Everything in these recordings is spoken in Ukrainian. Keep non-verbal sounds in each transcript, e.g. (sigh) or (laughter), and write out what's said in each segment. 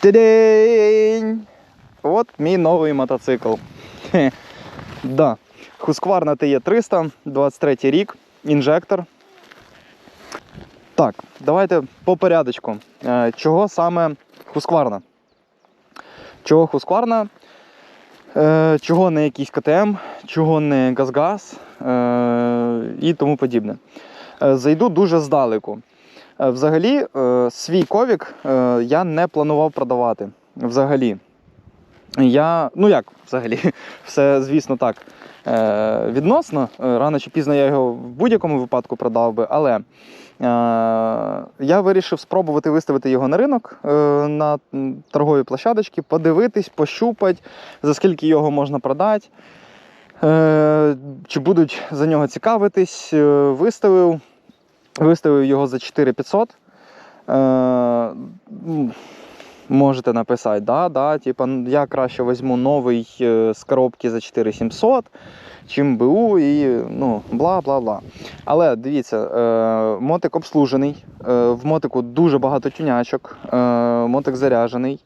Ти-день! От мій новий мотоцикл. Хе. Да. Husqvarna TE300, 23 рік, інжектор. Так, давайте по порядочку. Чого саме Husqvarna? Чого? Е, Чого не якийсь КТМ, чого не Газгаз е, і тому подібне. Зайду дуже здалеку. Е, Взагалі, е, свій ковік е, я не планував продавати. Взагалі. Я, ну як взагалі, (laughs) все, звісно, так. Відносно. Рано чи пізно я його в будь-якому випадку продав би, але е, я вирішив спробувати виставити його на ринок е, на м, торговій площадочці, подивитись, пощупати, за скільки його можна продати. Е, чи будуть за нього цікавитись, Е, виставив. Виставив його за 4500. Е, можете написати, да, да, типа, я краще візьму новий е, з коробки за 4700, чим БУ і ну, бла бла бла. Але дивіться, е, мотик обслужений, е, в мотику дуже багато тюнячок, е, мотик заряджений,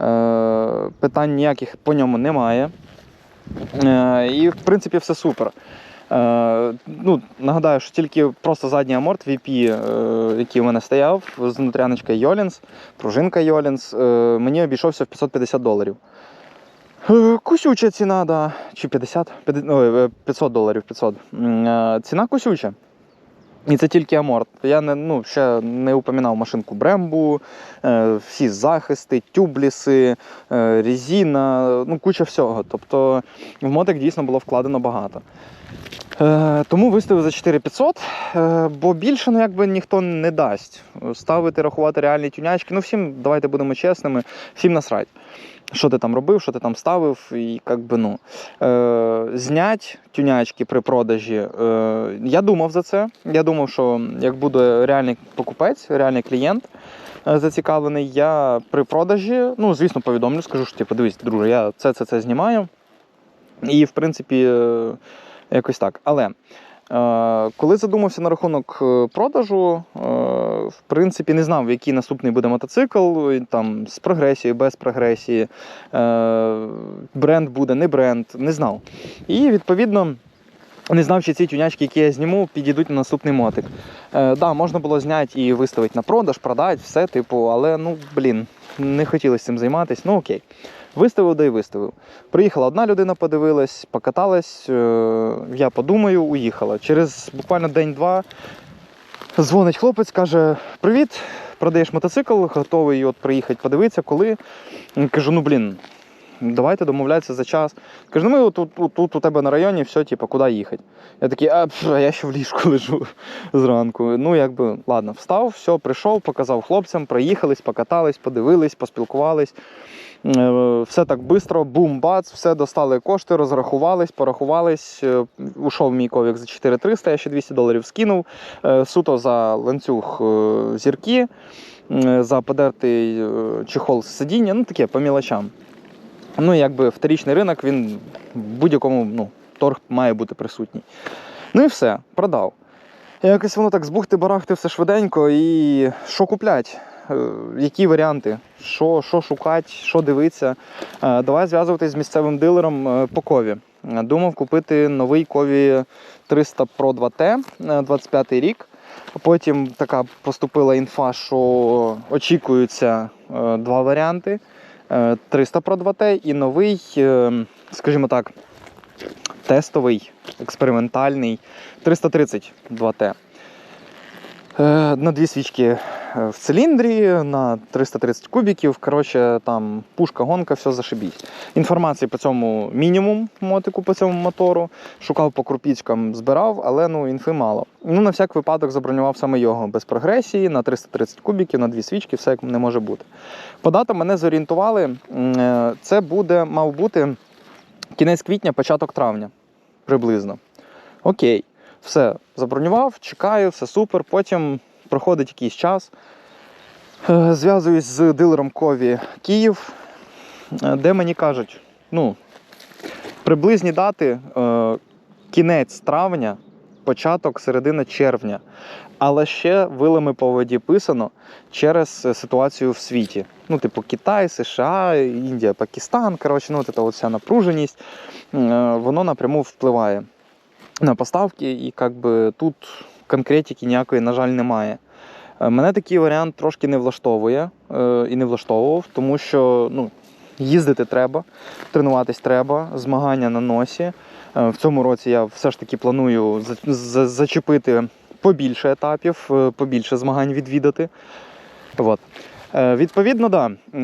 е, питань ніяких по ньому немає. Е, і в принципі все супер. Е, ну, нагадаю, що тільки просто задній аморт VP, е, який у мене стояв, з внутряночкою Йолінс, пружинка Йолінс, е, мені обійшовся в 550 доларів. Кусюча ціна, да. Чи 50? П'яти- Ой, е, 500 доларів. 500. Е, Ціна кусюча. І це тільки аморт. Я не, ну, ще не упоминав машинку Брембу, всі захисти, тюбліси, резина, ну, куча всього. Тобто в мотик дійсно було вкладено багато. Е, тому виставив за 4500, е, бо більше ну, якби ніхто не дасть. Ставити, рахувати реальні тюнячки. Ну, всім, давайте будемо чесними, всім насрать. Що ти там робив, що ти там ставив, і як би, ну. Е, знять тюнячки при продажі. Е, я думав за це. Я думав, що як буде реальний покупець, реальний клієнт е, зацікавлений, я при продажі, ну, звісно, повідомлю, скажу, що типу, дивись, друже, я це, це, це знімаю. І, в принципі, е, якось так. Але е, коли задумався на рахунок е, продажу, е, в принципі, не знав, який наступний буде мотоцикл, там з прогресією, без прогресії, бренд буде, не бренд, не знав. І відповідно. Не знав, чи ці тюнячки, які я зніму, підійдуть на наступний мотик. Е, да, можна було зняти і виставити на продаж, продати, все, типу, але ну, блін, не хотілося цим займатися. Ну окей. Виставив, да й виставив. Приїхала одна людина, подивилась, покаталась, е, я подумаю, уїхала. Через буквально день-два дзвонить хлопець, каже: Привіт, продаєш мотоцикл, готовий от приїхати подивитися, коли. Кажу, ну блін, давайте домовлятися за час. Кажу, ну ми тут, тут, тут у тебе на районі, все, типу, куди їхати? Я такий, а пф, я ще в ліжку лежу зранку. Ну, якби, ладно, встав, все, прийшов, показав хлопцям, проїхались, покатались, подивились, поспілкувались. Е, Все так швидко, бум-бац, все достали кошти, розрахувались, порахувались. Е, Ушов мій ковік за 4300, я ще 200 доларів скинув. Е, Суто за ланцюг зірки, за подертий чехол з сидіння, ну таке по мілочам. Ну, якби вторічний ринок, він в будь-якому ну, торг має бути присутній. Ну і все, продав. Якось воно так збухти-барахти все швиденько і що куплять? Е, Які варіанти? Що, що шукати, що дивитися? Е, Давай зв'язуватись з місцевим дилером е, по кові. Думав купити новий кові 300 Pro 2T, е, 25 рік. Потім така поступила інфа, що очікуються два варіанти. Е, 300 Pro 2T і новий, скажімо так, тестовий, експериментальний 330 2T. Е, На дві свічки е, в циліндрі, на 330 кубіків. Коротше, там пушка, гонка, все зашибіть. Інформації по цьому мінімум мотику по цьому мотору. Шукав по крупічкам, збирав, але ну, інфи мало. Ну, на всяк випадок забронював саме його без прогресії, на 330 кубіків, на дві свічки, все як не може бути. По датам мене зорієнтували. е, Це буде, мав бути кінець квітня, початок травня приблизно. Окей, все, забронював, чекаю, все супер. Потім проходить якийсь час. Е, Зв'язуюсь з дилером Кові Київ, е, де мені кажуть, ну, приблизні дати, е, кінець травня, початок, середина червня. Але ще вилами по воді писано через ситуацію в світі. Ну, типу, Китай, США, Індія, Пакистан. Коротше, ну, от ця напруженість, воно напряму впливає на поставки, і як би, тут конкретики ніякої, на жаль, немає. Е, Мене такий варіант трошки не влаштовує е, і не влаштовував, тому що ну, їздити треба, тренуватись треба, змагання на носі. Е, В цьому році я все ж таки планую за- за- зачепити побільше етапів, побільше змагань відвідати. От. Е, Відповідно, да. Е,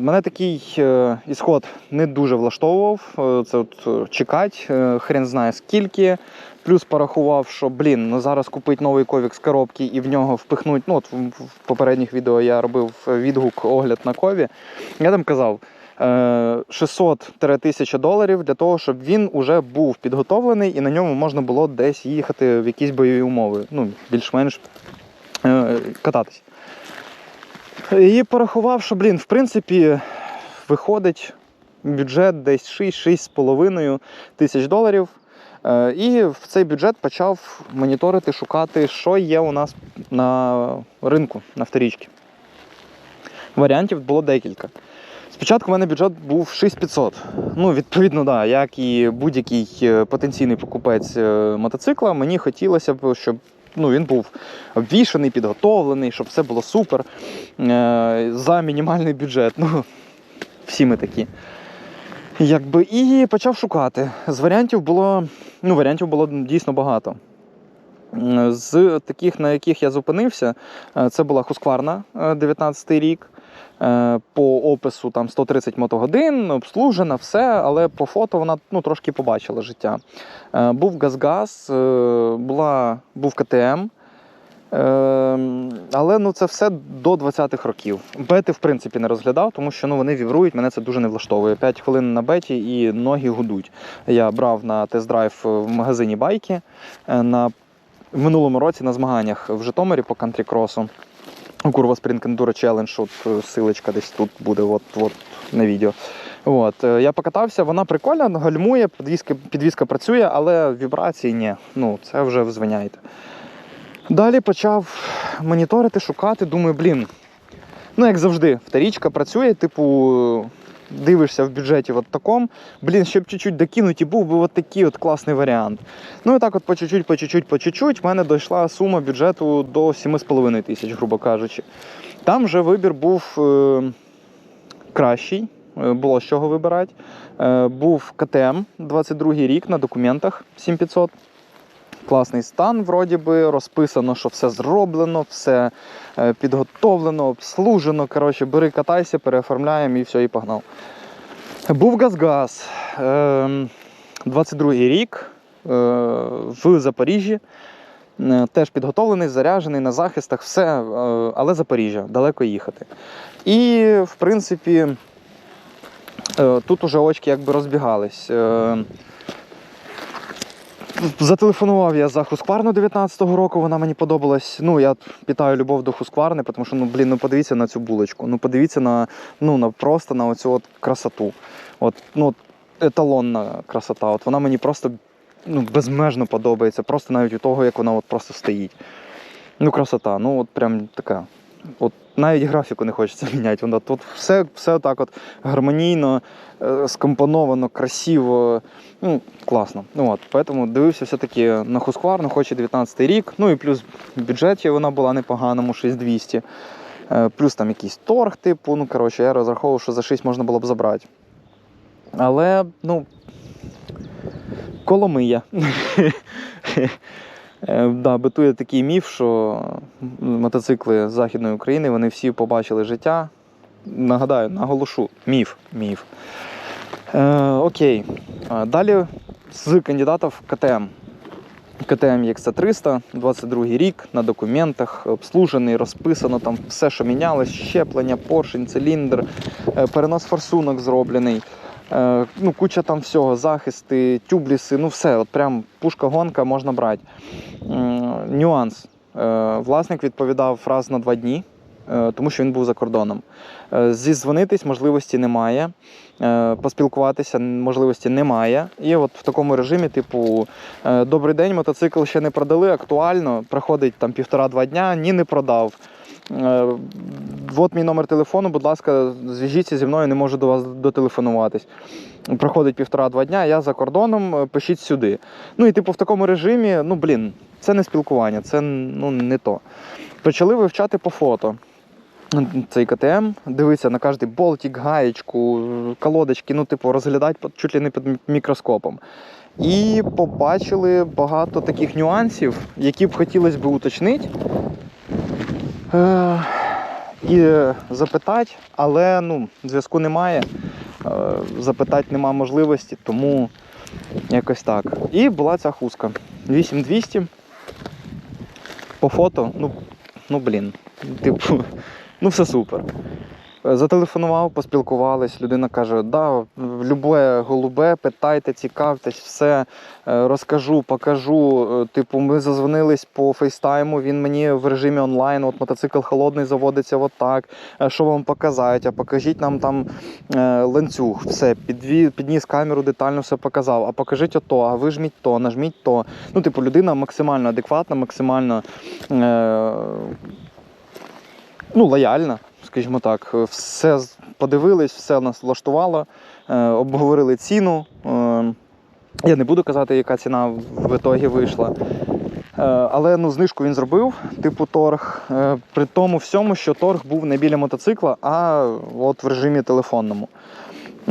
Мене такий е, ісход не дуже влаштовував. Це от чекать, хрен знає скільки. Плюс порахував, що блін, ну зараз купить новий ковік з коробки і в нього впихнуть. Ну, от в попередніх відео я робив відгук, огляд на кові. Я там казав. е, 600-1000 доларів для того, щоб він уже був підготовлений і на ньому можна було десь їхати в якісь бойові умови. Ну, більш-менш кататись. І порахував, що, блін, в принципі, виходить бюджет десь 6-6,5 тисяч доларів. Е, І в цей бюджет почав моніторити, шукати, що є у нас на ринку на вторічці. Варіантів було декілька. Спочатку в мене бюджет був 6500. Ну, відповідно, да, як і будь-який е, потенційний покупець е, мотоцикла, мені хотілося б, щоб ну, він був обвішаний, підготовлений, щоб все було супер е, за мінімальний бюджет. Ну, всі ми такі. Якби, і почав шукати. З варіантів було, ну, варіантів було дійсно багато. З таких, на яких я зупинився, е, це була Хускварна е, 19 рік. Е, По опису там 130 мотогодин, обслужена, все, але по фото вона ну, трошки побачила життя. Е, Був Газгаз, е, була, був КТМ. Але ну, це все до 20-х років. Бети, в принципі, не розглядав, тому що ну, вони вібрують, мене це дуже не влаштовує. 5 хвилин на беті і ноги гудуть. Я брав на тест-драйв в магазині байки на, в минулому році на змаганнях в Житомирі по кантрі-кросу. Курва Enduro Challenge, от е, силочка десь тут буде, от, от на відео. От, е, я покатався, вона прикольна, гальмує, підвізка, підвізка працює, але вібрації ні. Ну, це вже звиняєте. Далі почав моніторити, шукати, думаю, блін. Ну, як завжди, вторічка працює, типу, дивишся в бюджеті от такому, блін, щоб чуть-чуть докинуть, і був би от такий от класний варіант. Ну і так от по чуть-чуть, по чуть-чуть, по чуть-чуть, в мене дійшла сума бюджету до 7,5 тисяч, грубо кажучи. Там вже вибір був е, кращий, е, було з чого вибирати. Е, був КТМ 22 рік на документах 7500. Класний стан, вроді би, розписано, що все зроблено, все е, підготовлено, обслужено. Коротше, бери, катайся, переоформляємо і все, і погнав. Був Газгаз. Е, 22 рік е, в Запоріжжі. Е, Теж підготовлений, заряджений на захистах, все, але Запоріжжя, далеко їхати. І, в принципі, тут уже очки якби розбігались. Зателефонував я за Husqvarna 19-го року, вона мені подобалась. Ну, я питаю любов до Husqvarna, тому що, ну, блін, ну подивіться на цю булочку. Ну, подивіться на, ну, на просто на оцю от красоту. От, ну, еталонна красота. От вона мені просто ну, безмежно подобається. Просто навіть у того, як вона от просто стоїть. Ну, красота, ну от прям така. От навіть графіку не хочеться (laughs) міняти. Вона тут все, все так от гармонійно, е, скомпоновано, красиво. Ну, класно. Ну от, поэтому дивився все-таки на Husqvarna, хоч і 19 рік. Ну і плюс в бюджеті вона була непоганому, 6200. Е, Плюс там якийсь торг, типу, ну коротше, я розраховував, що за 6 можна було б забрати. Але, ну, Коломия. (laughs) Е, Да, битує такий міф, що мотоцикли Західної України вони всі побачили життя. Нагадаю, наголошу, міф. міф. Е, окей. Далі з кандидатів КТМ. КТМ XC300, 22 рік на документах, обслужений, розписано там все, що мінялось, щеплення, поршень, циліндр, е, перенос форсунок зроблений. Е, Ну, куча там всього, захисти, тюбліси, ну все, от прям пушка-гонка можна брати. Нюанс. Е, Власник відповідав раз на два дні. Е, тому що він був за кордоном. Е, Зізвонитись можливості немає, е, поспілкуватися можливості немає. І от в такому режимі, типу, добрий день, мотоцикл ще не продали, актуально. Проходить там півтора-два дня, ні, не продав. От мій номер телефону, будь ласка, зв'яжіться зі мною, не можу до вас дотелефонуватись. Проходить півтора-два дня, я за кордоном, пишіть сюди. Ну і типу в такому режимі, ну блін, це не спілкування, це ну, не то. Почали вивчати по фото. Цей КТМ, дивитися на кожний болтик, гаєчку, колодочки, ну, типу, розглядати чуть ли не під мікроскопом. І побачили багато таких нюансів, які б хотілося б уточнити. Е, і запитати, але ну, зв'язку немає. Е, запитати нема можливості, тому якось так. І була ця хустка. 8200. По фото, ну, ну блін. Типу, ну все супер. Е, Зателефонував, поспілкувались. Людина каже: да, любе голубе, питайте, цікавтесь, все е, розкажу, покажу. Е, Типу, ми зазвонились по фейстайму. Він мені в режимі онлайн. От мотоцикл холодний заводиться отак. Що вам показати? А покажіть нам там ланцюг. Все, підніс камеру, детально все показав. А покажіть ото, а вижміть то, нажміть то. Ну, типу, людина максимально адекватна, максимально. Ну, лояльна, скажімо так. Все подивились, все нас влаштувало, е, обговорили ціну. Е, я не буду казати, яка ціна в ітогі вийшла. Е, але ну, знижку він зробив, типу торг. Е, при тому всьому, що торг був не біля мотоцикла, а от в режимі телефонному.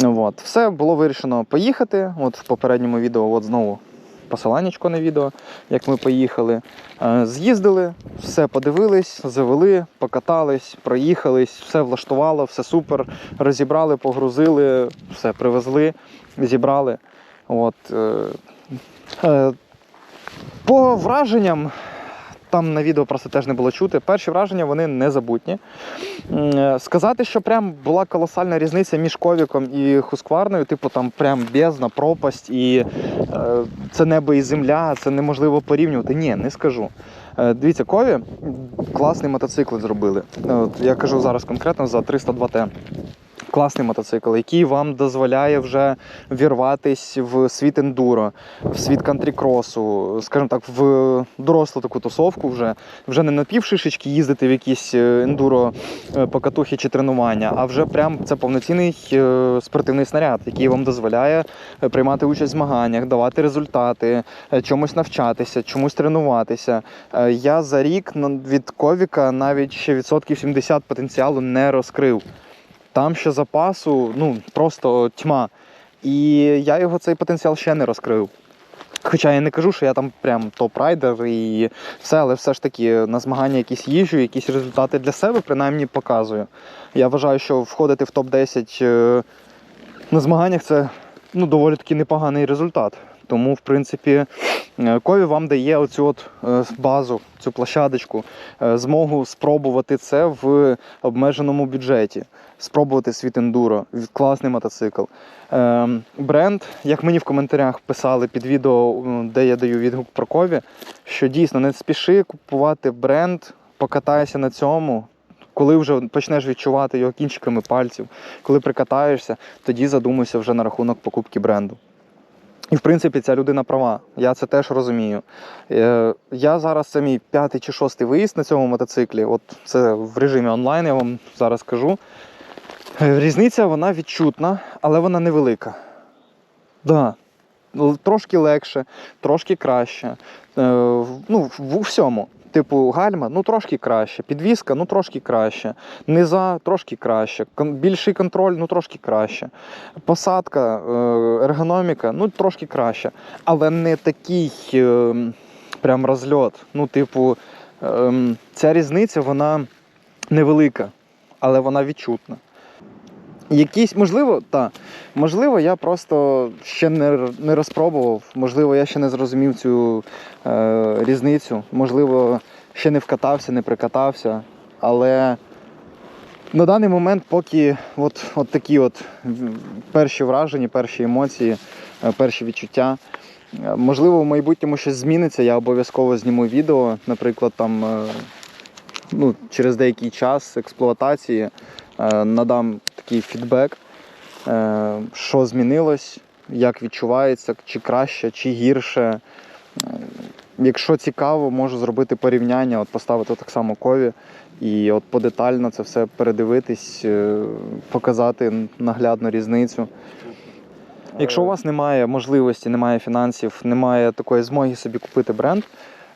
От. Все було вирішено поїхати. От в попередньому відео, от знову посиланнячко на відео, як ми поїхали. Е, З'їздили, все подивились, завели, покатались, проїхались, все влаштувало, все супер. Розібрали, погрузили, все привезли, зібрали. От, е, е, по враженням, там на відео просто теж не було чути. Перші враження вони незабутні. Е, Сказати, що прям була колосальна різниця між ковіком і хускварною, типу там прям бездна, пропасть, і е, це небо і земля, це неможливо порівнювати. Ні, не скажу. Е, дивіться, кові класний мотоцикл зробили. Я кажу зараз конкретно за 302Т. Класний мотоцикл, який вам дозволяє вже вірватись в світ ендуро, в світ кантрікросу, скажімо так, в дорослу таку тусовку вже. Вже не на півшишечки їздити в якісь е, ендуро е, покатухи чи тренування, а вже прям це повноцінний е, спортивний снаряд, який вам дозволяє приймати участь в змаганнях, давати результати, чомусь навчатися, чомусь тренуватися. Я за рік на- від ковіка навіть ще відсотків 70 потенціалу не розкрив. Там ще запасу, ну просто тьма. І я його цей потенціал ще не розкрив. Хоча я не кажу, що я там прям топ-райдер і все, але все ж таки на змагання якісь їжджу, якісь результати для себе принаймні показую. Я вважаю, що входити в топ-10 е, на змаганнях це ну, доволі таки непоганий результат. Тому, в принципі, е, Кові вам дає оцю от е, базу, цю площадочку, е, змогу спробувати це в обмеженому бюджеті, спробувати світ ендуро, класний мотоцикл. Бренд, як мені в коментарях писали під відео, де я даю відгук про Кові, що дійсно не спіши купувати бренд, покатайся на цьому. Коли вже почнеш відчувати його кінчиками пальців, коли прикатаєшся, тоді задумайся вже на рахунок покупки бренду. І в принципі ця людина права. Я це теж розумію. Е, Я зараз це мій п'ятий чи шостий виїзд на цьому мотоциклі. От це в режимі онлайн, я вам зараз кажу. Е, Різниця вона відчутна, але вона невелика. Да. Л- Трошки легше, трошки краще. Е, Ну, в у всьому. Типу, гальма, ну трошки краще. Підвіска, ну трошки краще. Низа трошки краще. Більший контроль, ну трошки краще. Посадка, е, ергономіка, ну трошки краще. Але не такий е, прям розльот. Ну, типу, ем, ця різниця, вона невелика, але вона відчутна. Якісь, можливо, так. Можливо, я просто ще не, не розпробував, можливо, я ще не зрозумів цю е, різницю, можливо, ще не вкатався, не прикатався. Але на даний момент, поки от, от такі от перші враження, перші емоції, е, перші відчуття. Е, Можливо, в майбутньому щось зміниться, я обов'язково зніму відео, наприклад, там. е, ну, через деякий час експлуатації надам такий фідбек, е, що змінилось, як відчувається, чи краще, чи гірше. Е, Якщо цікаво, можу зробити порівняння, от поставити так само кові і от подетально це все передивитись, е, показати наглядну різницю. Якщо у вас немає можливості, немає фінансів, немає такої змоги собі купити бренд,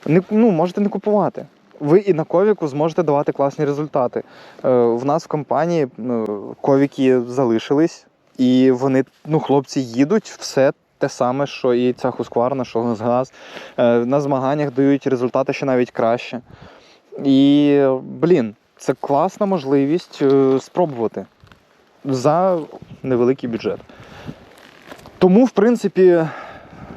не, ну, можете не купувати. Ви і на ковіку зможете давати класні результати. Е, в нас в компанії е, ковіки залишились, і вони, ну, хлопці їдуть, все те саме, що і ця хускварна, що газгаз. Е, на змаганнях дають результати ще навіть краще. І, блін, це класна можливість спробувати за невеликий бюджет. Тому, в принципі,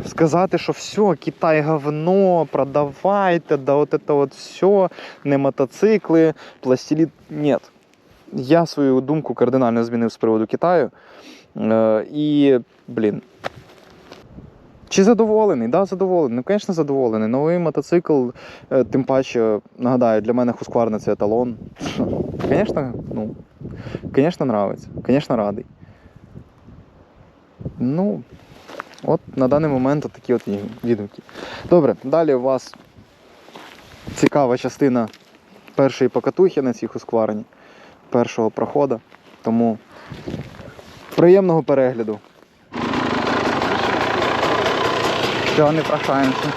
сказати, що все, Китай говно, продавайте, да от это от все, не мотоцикли, пластилін. Ні. Я свою думку кардинально змінив з приводу Китаю. Е, і, блін. Чи задоволений? Да, задоволений. Ну, звісно, задоволений. Новий мотоцикл, е, тим паче, нагадаю, для мене Husqvarna це еталон. (laughs) Звісно, ну, звісно, нравиться. Звісно, радий. Ну, от на даний момент такі от ві- відгуки. Добре, далі у вас цікава частина першої покатухи на цій Husqvarna, першого проходу. Тому приємного перегляду. Все, не прощаємося.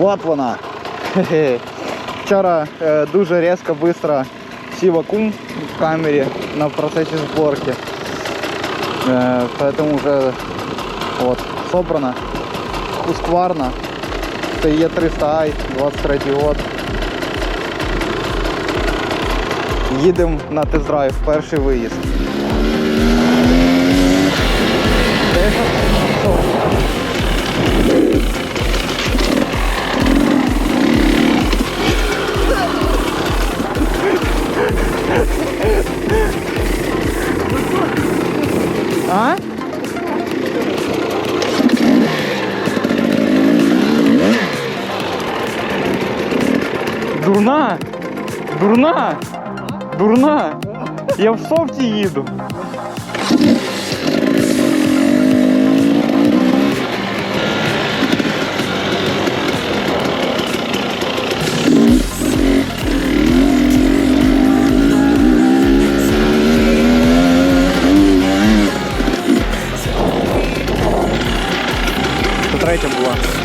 От вона. Вчора е, дуже різко, швидко сів акум в камері на процесі зборки. Е, поэтому вже от, собрана. Husqvarna. Це є 300i, 23 год. Їдемо на тест-драйв, перший виїзд. Дурна! Дурна! Дурна! Я в софті їду. Третя була.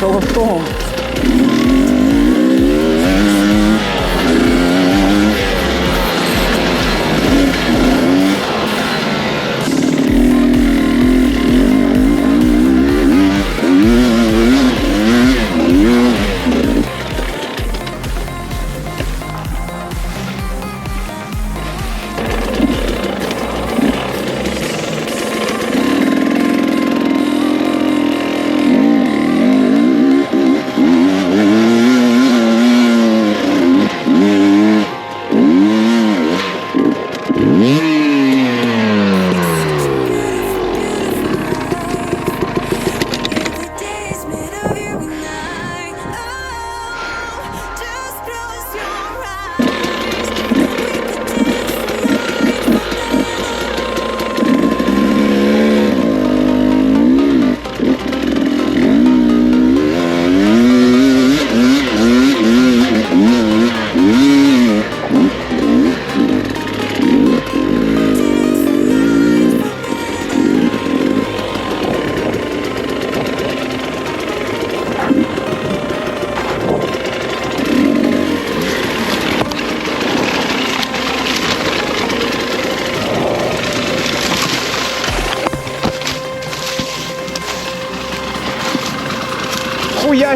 Холостом.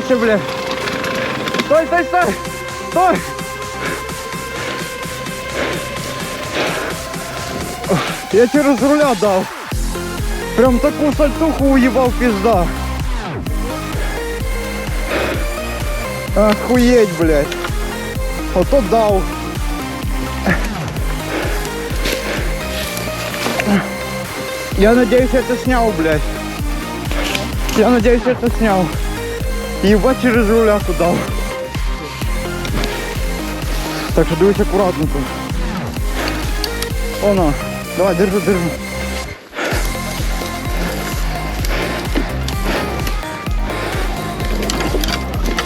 Хуяся, бля. Стой, стой, стой! Стой! Я через руля дав. Прям таку сальтуху уїбав пізда. Охуеть, блядь. Ото дав. Я надеюсь, я это снял, блядь. Я надеюсь, я это снял. Ебать через руляку дав. Так що дивись акуратно тут. Оно. Давай, держи, держи.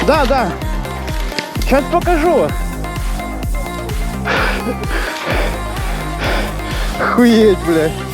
Да, да. Сейчас покажу. Хуеть, блядь.